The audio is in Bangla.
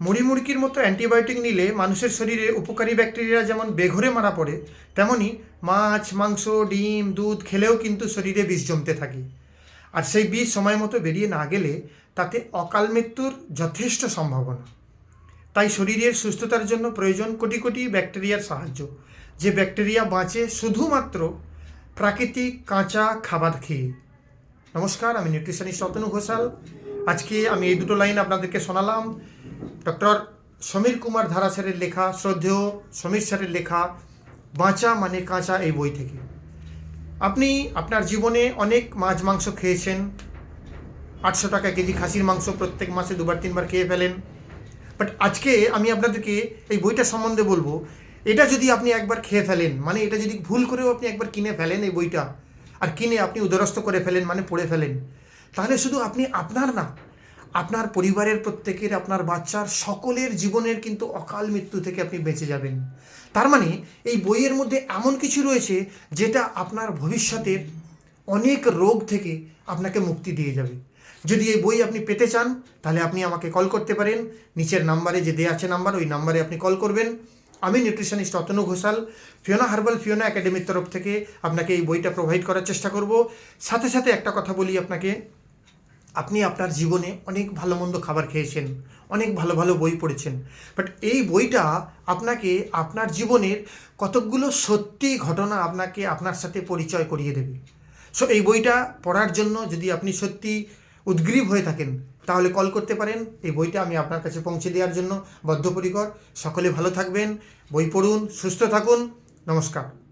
মুড়ি মুড়কির মতো অ্যান্টিবায়োটিক নিলে মানুষের শরীরে উপকারী ব্যাকটেরিয়া যেমন বেঘরে মারা পড়ে, তেমনি মাছ, মাংস, ডিম, দুধ খেলেও কিন্তু শরীরে বিষ জমতে থাকে। আর সেই বিষ সময় মতো বেরিয়ে না গেলে তাতে অকাল মৃত্যুর যথেষ্ট সম্ভাবনা। তাই শরীরের সুস্থতার জন্য প্রয়োজন কোটি কোটি ব্যাকটেরিয়ার সাহায্য। যে ব্যাকটেরিয়া বাঁচে শুধুমাত্র প্রাকৃতিক কাঁচা খাবার খেয়ে। নমস্কার, আমি নিউট্রিশনিস্ট অতনু ঘোষাল। আজকে আমি এই দুটো লাইন আপনাদেরকে শোনালাম। ডক্টর সমীর কুমার ধারা স্যারের লেখা, শ্রদ্ধেয় সমীর স্যারের লেখা, বাঁচা মানে কাঁচা এই বই থেকে। আপনি আপনার জীবনে অনেক মাছ মাংস খেয়েছেন। আটশো টাকা কেজি খাসির মাংস প্রত্যেক মাসে দুবার, তিনবার খেয়ে ফেলেন। বাট আজকে আমি আপনাদেরকে এই বইটা সম্বন্ধে বলব, এটা যদি আপনি একবার খেয়ে ফেলেন মানে এটা যদি ভুল করেও আপনি একবার কিনে ফেলেন এই বইটা, আর কিনে আপনি উদরস্থ করে ফেলেন মানে পড়ে ফেলেন, তাহলে শুধু আপনি আপনার না আপনার পরিবারের প্রত্যেকের, আপনার বাচ্চার সকলের জীবনের কিন্তু অকাল মৃত্যু থেকে আপনি বেঁচে যাবেন। তার মানে এই বইয়ের মধ্যে এমন কিছু রয়েছে যেটা আপনার ভবিষ্যতের অনেক রোগ থেকে আপনাকে মুক্তি দিয়ে যাবে। যদি এই বই আপনি পেতে চান, তাহলে আপনি আমাকে কল করতে পারেন। নিচের নাম্বারে যে দেওয়া আছে নাম্বার, ওই নাম্বারে আপনি কল করবেন। আমি nutritionist Atanu Ghoshal, Fiona herbal Fiona একাডেমির তরফ থেকে আপনাকে এই বইটা প্রোভাইড করার চেষ্টা করব। সাথে সাথে একটা কথা বলি আপনাকে। আপনি আপনার জীবনে অনেক ভালো মন্দ খাবার খেয়েছেন, অনেক ভালো ভালো বই পড়েছেন বাট এই বইটা আপনাকে আপনার জীবনের কতকগুলো সত্যি ঘটনা আপনাকে আপনার সাথে পরিচয় করিয়ে দেবে। সো এই বইটা পড়ার জন্য যদি আপনি সত্যি উদ্গ্রীব হয়ে থাকেন, তাহলে কল করতে পারেন। এই বইটা আমি আপনার কাছে পৌঁছে দেওয়ার জন্য বদ্ধপরিকর। সকলে ভালো থাকবেন, বই পড়ুন, সুস্থ থাকুন। নমস্কার।